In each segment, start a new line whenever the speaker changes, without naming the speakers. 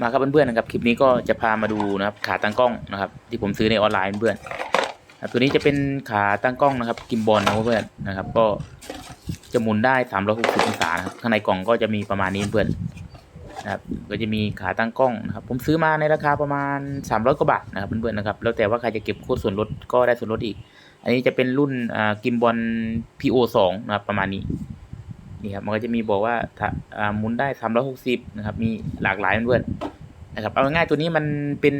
มาครับเพื่อนๆนะครับคลิปนี้ก็จะพามาดูนะครับขาตั้งกล้องนะครับที่ผมซื้อในออนไลน์เพื่อนๆตัวนี้จะเป็นขาตั้งกล้องนะครับกิมบอลนะเพื่อนๆนะครับ ก็จะหมุนได้ 360 องศานะครับข้างในกล่องก็จะมีประมาณนี้เพื่อนนะครับก็จะมีขาตั้งกล้องนะครับผมซื้อมาในราคาประมาณ 300กว่าบาทนะครับเพื่อนๆนะครับแล้วแต่ว่าใครจะเก็บโค้ดส่วนลดก็ได้ส่วนลดอีก อันนี้จะเป็นรุ่นอ่ากิมบอล PO2 นะครับประมาณนี้ นี่ครับมันก็จะมีบอกว่าถ้าอ่าหมุนได้ 360 นะครับ มีหลากหลายเพื่อนๆนะครับ เอาง่ายๆตัวนี้มันเป็น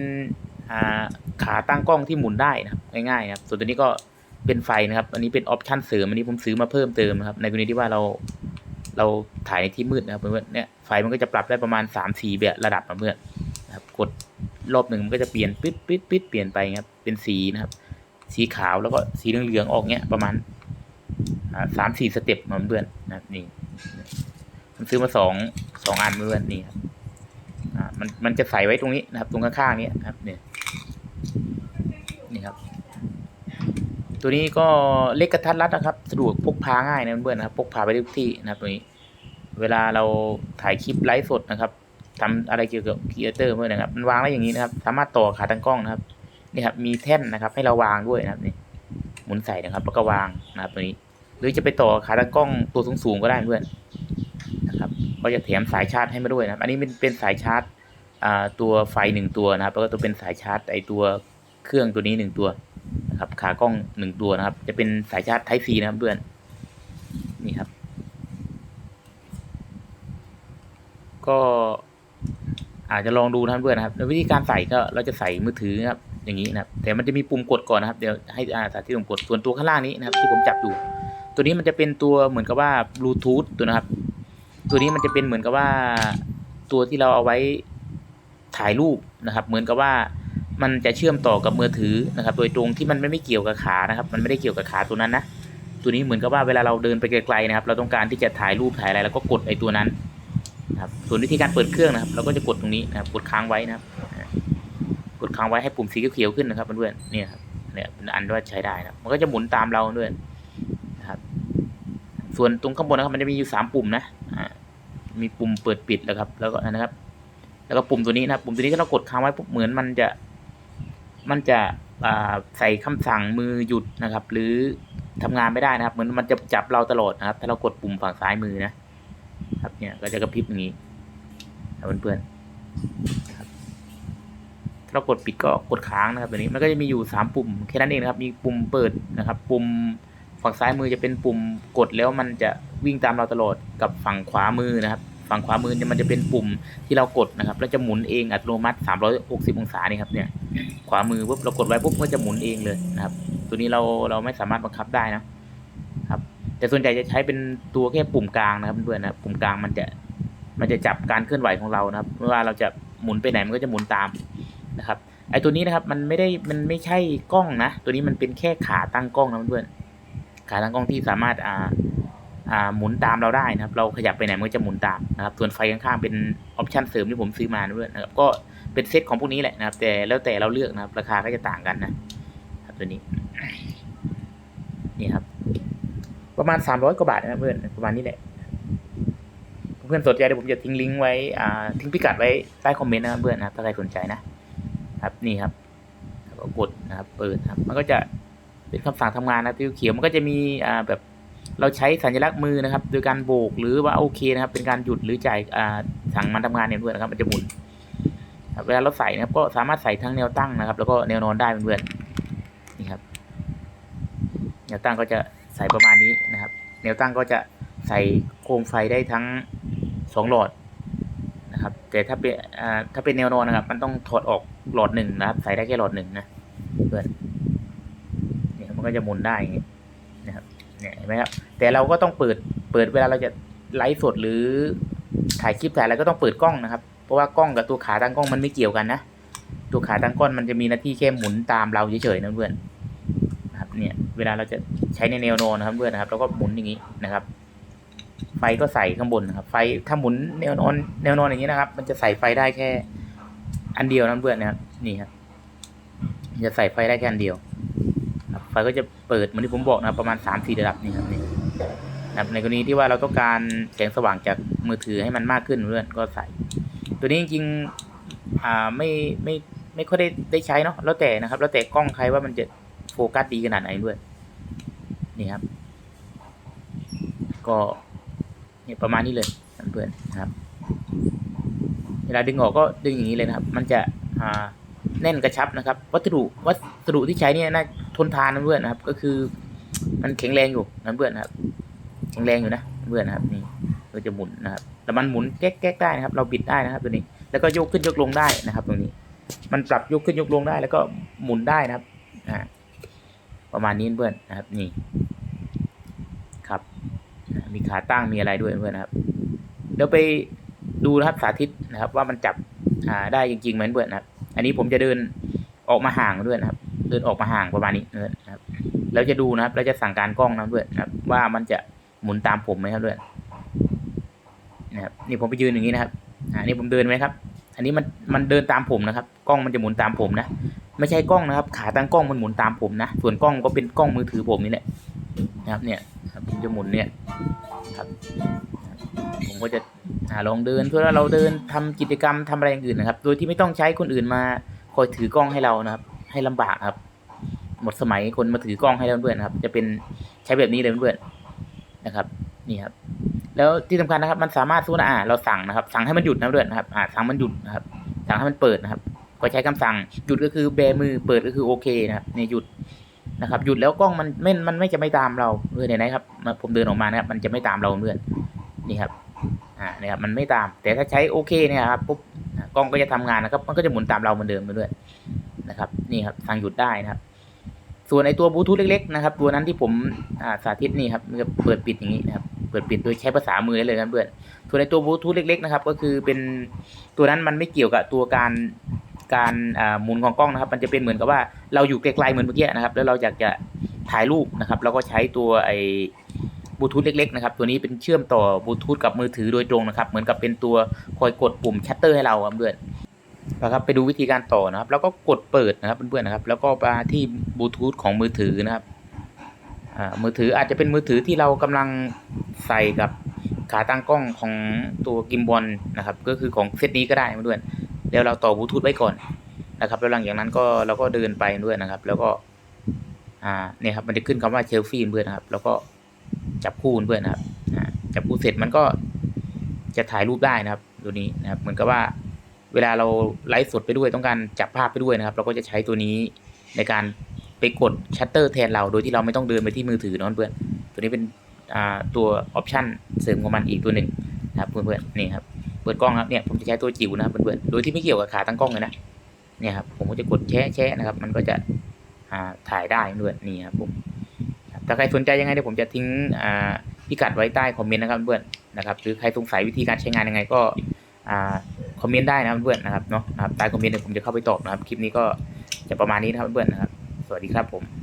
ขาตั้งกล้องที่หมุนได้นะครับง่ายๆนะครับส่วนตัวนี้ก็เป็นไฟนะครับ อันนี้เป็นออปชั่นเสริมอันนี้ผมซื้อมาเพิ่มเติมนะครับ ในกรณีที่ว่าเราเราถ่ายในที่มืดนะครับเพื่อนเนี่ยไฟมันก็จะปรับได้ประมาณ 3-4แบบระดับนะเพื่อนนะครับ กดรอบหนึ่งมันก็จะเปลี่ยนปิดปิดปิดเปลี่ยนไปครับเป็นสีนะครับ สีขาวแล้วก็สีเหลืองๆออกเนี้ยประมาณ สามสี่สเต็ปเหมือนเพื่อนนะครับนี่ผมซื้อมาสองสองอันเพื่อนนี่ครับมันมันจะใส่ไว้ตรงนี้นะครับ ตรงข้างๆนี้ครับเนี่ยนี่ครับ ตัวนี้ก็เล็กกระทัดรัดนะครับ สะดวกพกพาง่ายนะเพื่อนนะครับพกพาไปทุกที่นะครับตัวนี้ เวลาเราถ่ายคลิปไลฟ์สดนะครับทำอะไรเกี่ยวกับครีเอเตอร์เพื่อนนะครับ มันวางได้อย่างนี้นะครับ สามารถต่อขาตั้งกล้องนะครับนี่ครับ มีแท่นนะครับ ให้เราวางด้วยนะครับนี่หมุนใส่นะครับ แล้วก็วางนะครับตัวนี้ หรือจะไปต่อขาตั้งกล้องตัวสูงๆก็ได้เพื่อนนะครับก็จะแถมสายชาร์จให้มาด้วยนะครับ อันนี้เป็นเป็นสายชาร์จอ่าตัวไฟหนึ่งตัวนะครับแล้วก็ตัวเป็นสายชาร์จไอตัวเครื่องตัวนี้หนึ่งตัวนะครับขากล้องหนึ่งตัวนะครับ จะเป็นสายชาร์จ Type C นะครับเพื่อนนี่ครับ ก็อาจจะลองดูนะครับเพื่อนนะครับในวิธีการใส่ก็เราจะใส่มือถือนะครับ อย่างนี้นะครับแต่มันจะมีปุ่มกดก่อนนะครับเดี๋ยวให้อาสาที่ผมกดส่วนตัวข้างล่างนี้นะครับที่ผมจับอยู่ ตัวนี้มันจะเป็นตัวเหมือนกับว่าบลูทูธตัวนะครับ ตัวนี้มันจะเป็นเหมือนกับว่าตัวที่เราเอาไว้ถ่ายรูปนะครับ เหมือนกับว่ามันจะเชื่อมต่อกับมือถือนะครับ โดยตรงที่มันไม่ไม่เกี่ยวกับขานะครับ มันไม่ได้เกี่ยวกับขาตัวนั้นนะตัวนี้เหมือนกับว่าเวลาเราเดินไปไกลๆนะครับ เราต้องการที่จะถ่ายรูปถ่ายอะไรเราก็กดไอ้ตัวนั้นนะครับส่วนวิธีการเปิดเครื่องนะครับ เราก็จะกดตรงนี้นะครับกดค้างไว้นะครับ กดค้างไว้ให้ปุ่มสีเขียวขึ้นนะครับเพื่อนๆเนี่ยครับเนี่ยเป็นอันว่าใช้ได้นะมันก็จะหมุนตามเราด้วยนะครับ ส่วนตรงข้างบนนะครับ มันจะมีอยู่สามปุ่มนะอ่ามีปุ่มเปิดปิดแล้วครับ แล้วก็นะครับ แล้วก็ปุ่มตัวนี้นะครับปุ่มตัวนี้ถ้าเรากดค้างไว้ปุ๊บเหมือนมันจะ มันจะอ่าใส่คำสั่งมือหยุดนะครับ หรือทำงานไม่ได้นะครับ เหมือนมันจะจับเราตลอดนะครับ ถ้าเรากดปุ่มฝั่งซ้ายมือนะครับ เนี่ยก็จะกระพริบอย่างนี้นะเพื่อนๆ ถ้าเรากดปิดก็กดค้างนะครับตัวนี้มันก็จะมีอยู่สามปุ่มแค่นั้นเองนะครับ มีปุ่มเปิดนะครับ ปุ่มฝั่งซ้ายมือจะเป็นปุ่มกดแล้วมันจะวิ่งตามเราตลอดกับฝั่งขวามือนะครับฝั่งขวามือเนี่ยมันจะเป็นปุ่มที่เรากดนะครับแล้วจะหมุนเองอัตโนมัติ 360 องศานี่ครับเนี่ยขวามือปุ๊บเรากดไว้ปุ๊บก็จะหมุนเองเลยนะครับ ตัวนี้เราเราไม่สามารถบังคับได้นะครับแต่ส่วนใหญ่จะใช้เป็นตัวแค่ปุ่มกลางนะครับเพื่อนๆนะปุ่มกลางมันจะมันจะจับการเคลื่อนไหวของเรานะครับไม่ว่าเราจะหมุนไปไหนมันก็จะหมุนตาม นะครับไอตัวนี้นะครับมันไม่ได้มันไม่ใช่กล้องนะ ตัวนี้มันเป็นแค่ขาตั้งกล้องนะเพื่อนขาตั้งกล้องที่สามารถอ่าอ่าหมุนตามเราได้นะครับ เราขยับไปไหนมันก็จะหมุนตามนะครับ ส่วนไฟข้างๆเป็นออปชันเสริมที่ผมซื้อมานะเพื่อนนะครับก็เป็นเซตของพวกนี้แหละนะครับ แต่แล้วแต่เราเลือกนะครับ ราคาก็จะต่างกันนะครับตัวนี้นี่ครับ ประมาณสามร้อยกว่าบาทนะเพื่อนประมาณนี้แหละเพื่อนสนใจเดี๋ยวผมจะทิ้งลิงก์ไว้อ่าทิ้งพิกัดไว้ใต้คอมเมนต์นะครับเพื่อนนะถ้าใครสนใจนะ ครับนี่ครับก็กดนะครับเปิดครับ มันก็จะเป็นคำสั่งทำงานนะที่เขียวมันก็จะมีอ่าแบบเราใช้สัญลักษณ์มือนะครับ โดยการโบกหรือว่าโอเคนะครับ เป็นการหยุดหรือจ่ายอ่าสั่งมันทำงานเนี่ยเพื่อนนะครับมันจะหมุนเวลาเราใส่นะครับก็สามารถใส่ทั้งแนวตั้งนะครับ แล้วก็แนวนอนได้เพื่อนนี่ครับ แนวตั้งก็จะใส่ประมาณนี้นะครับ แนวตั้งก็จะใส่โคมไฟได้ทั้งสองหลอด นะครับ แต่ถ้าเป็นอ่าถ้าเป็นแนวนอนนะครับ มันต้องถอดออกหลอดหนึ่งนะครับ ใส่ได้แค่หลอดหนึ่งนะเพื่อนเนี่ยมันก็จะหมุนได้นะครับเนี่ยเห็นไหมครับแต่เราก็ต้องเปิดเปิดเวลาเราจะไลฟ์สดหรือถ่ายคลิปถ่ายอะไรก็ต้องเปิดกล้องนะครับ เพราะว่ากล้องกับตัวขาตั้งกล้องมันไม่เกี่ยวกันนะตัวขาตั้งกล้องมันจะมีหน้าที่แค่หมุนตามเราเฉยๆนะเพื่อนนะครับเนี่ยเวลาเราจะใช้ในแนวนอนนะครับเพื่อนนะครับเราก็หมุนอย่างนี้นะครับ ไฟก็ใส่ข้างบนนะครับ ไฟถ้าหมุนแนวนอนแนวนอนอย่างนี้นะครับ มันจะใส่ไฟได้แค่ อันเดียวนะเพื่อนนะครับนี่ครับจะใส่ไฟได้แค่อันเดียวไฟก็จะเปิดเหมือนที่ผมบอกนะรประมาณสามสี่ระดับนี่ครับนี่นะในกรณีที่ว่าเราต้องการแสงสว่างจากมือถือให้มันมากขึ้นเพื่อนก็ใส่ ตัวนี้จริงๆอ่าไม่ไม่ไม่ค่อยได้ได้ใช้เนาะแล้วแต่นะครับ แล้วแต่กล้องใครว่ามันจะโฟกัสดีขนาดไหนด้วยนี่ครับ ก็ เนี่ยประมาณนี้เลยเพื่อนๆนะครับ เวลาดึงออกก็ดึงอย่างนี้เลยนะครับ มันจะแน่นกระชับนะครับ วัสดุวัสดุที่ใช้เนี่ยน่าทนทานนะเพื่อนนะครับ ก็คือ มันแข็งแรงอยู่นะเพื่อนนะครับ แข็งแรงอยู่นะเพื่อนนะครับนี่ก็จะหมุนนะครับแต่มันหมุนแก๊กแก๊กได้นะครับ เราบิดได้นะครับตัวนี้ แล้วก็ยกขึ้นยกลงได้นะครับ ตรงนี้ มันปรับยกขึ้นยกลงได้ แล้วก็หมุนได้นะครับอ่าประมาณนี้เพื่อนนะครับ นี่ มีขาตั้งมีอะไรด้วยเพื่อนนะครับ เดี๋ยวไปดูนะครับสาธิตนะครับ ว่ามันจับได้จริงๆไหมเพื่อนนะครับ อันนี้ผมจะเดินออกมาห่างด้วยนะครับ เดินออกมาห่างประมาณนี้นะครับแล้วจะดูนะครับแล้วจะสั่งการกล้องนะเพื่อนนะครับ ว่ามันจะหมุนตามผมไหมครับเพื่อนนะครับนี่ผมไปยืนอย่างนี้นะครับอ่านี่ผมเดินไหมครับ อันนี้มันมันเดินตามผมนะครับ กล้องมันจะหมุนตามผมนะไม่ใช่กล้องนะครับ ขาตั้งกล้องมันหมุนตามผมนะส่วนกล้องก็เป็นกล้องมือถือผมนี่แหละนะครับ เนี่ยครับผมจะหมุนเนี่ย ครับ ผมก็จะอ่าลองเดินเพื่อเราเดินทำกิจกรรมทำอะไรอย่างอื่นนะครับ โดยที่ไม่ต้องใช้คนอื่นมาคอยถือกล้องให้เรานะครับ ให้ลำบากครับ หมดสมัยคนมาถือกล้องให้เราเพื่อนะครับ จะเป็นใช้แบบนี้เลยเพื่อนนะครับ นี่ครับ แล้วที่สำคัญนะครับ มันสามารถสู้นะอ่าเราสั่งนะครับ สั่งให้มันหยุดนะเพื่อนนะครับ อ่าสั่งมันหยุดนะครับ สั่งให้มันเปิดนะครับ ก็ใช้คำสั่งหยุดก็คือแบมือเปิดก็คือโอเคนะครับนี่หยุด นะครับหยุดแล้วกล้องมันไม่มันไม่จะไม่ตามเราเพื่อนเห็นไหมครับมาผมเดินออกมานะครับมันจะไม่ตามเราเพื่อนนี่ครับอ่าเนี่ยครับมันไม่ตาม แต่ถ้าใช้โอเคเนี่ยครับปุ๊บกล้องก็จะทำงานนะครับมันก็จะหมุนตามเราเหมือนเดิมไปด้วยนะครับนี่ครับสั่งหยุดได้นะครับ ส่วนไอตัวบลูทูธเล็กๆนะครับตัวนั้นที่ผมสาธิตนี่ครับเปิดปิดอย่างนี้นะครับเปิดปิดโดยใช้ภาษามือได้เลยครับเพื่อนส่วนในตัวบลูทูธเล็กๆนะครับก็คือเป็นตัวนั้นมันไม่เกี่ยวกับตัวการ การหมุนของกล้องนะครับ มันจะเป็นเหมือนกับว่าเราอยู่ไกลๆเหมือนเมื่อกี้นะครับ แล้วเราอยากจะถ่ายรูปนะครับเราก็ใช้ตัวไอ้บลูทูธเล็กๆนะครับตัวนี้เป็นเชื่อมต่อบลูทูธกับมือถือโดยตรงนะครับ เหมือนกับเป็นตัวคอยกดปุ่มชัตเตอร์ให้เราครับเพื่อนนะครับไปดูวิธีการต่อนะครับ แล้วก็กดเปิดนะครับเพื่อนๆนะครับ แล้วก็มาที่บลูทูธของมือถือนะครับมือถืออาจจะเป็นมือถือที่เรากำลังใส่กับขาตั้งกล้องของตัวกิมบอลนะครับ ก็คือของเซตนี้ก็ได้เพื่อนๆ แล้วเราต่อบลูทูธไว้ก่อนนะครับ แล้วหลังจากนั้นก็เราก็เดินไปด้วยนะครับ แล้วก็ อ่าเนี่ยครับมันจะขึ้นคำว่าเชลฟี่เพื่อนนะครับ แล้วก็จับคู่เพื่อนนะครับจับคู่เสร็จมันก็จะถ่ายรูปได้นะครับตัวนี้นะครับ เหมือนกับว่าเวลาเราไลฟ์สดไปด้วยต้องการจับภาพไปด้วยนะครับ เราก็จะใช้ตัวนี้ในการไปกดชัตเตอร์แทนเราโดยที่เราไม่ต้องเดินไปที่มือถือนอะเพื่อนตัวนี้เป็นอ่าตัวออปชันเสริมของมันอีกตัวหนึ่งนะครับเพื่อนๆนี่ครับ ปิดกล้องครับเนี่ยผมจะใช้ตัวจิ๋วนะครับเพื่อนๆโดยที่ไม่เกี่ยวกับขาตั้งกล้องเลยนะเนี่ยครับผมก็จะกดแชะแชะนะครับ มันก็จะอ่าถ่ายได้เพื่อนนี่ครับผมถ้าใครสนใจยังไงเดี๋ยวผมจะทิ้งอ่าพิกัดไว้ใต้คอมเมนต์นะครับเพื่อนนะครับหรือใครสงสัยวิธีการใช้งานยังไงก็อ่าคอมเมนต์ได้นะครับเพื่อนนะครับเนาะใต้คอมเมนต์เดี๋ยวผมจะเข้าไปตอบนะครับคลิปนี้ก็จะประมาณนี้นะครับเพื่อนนะครับ สวัสดีครับผม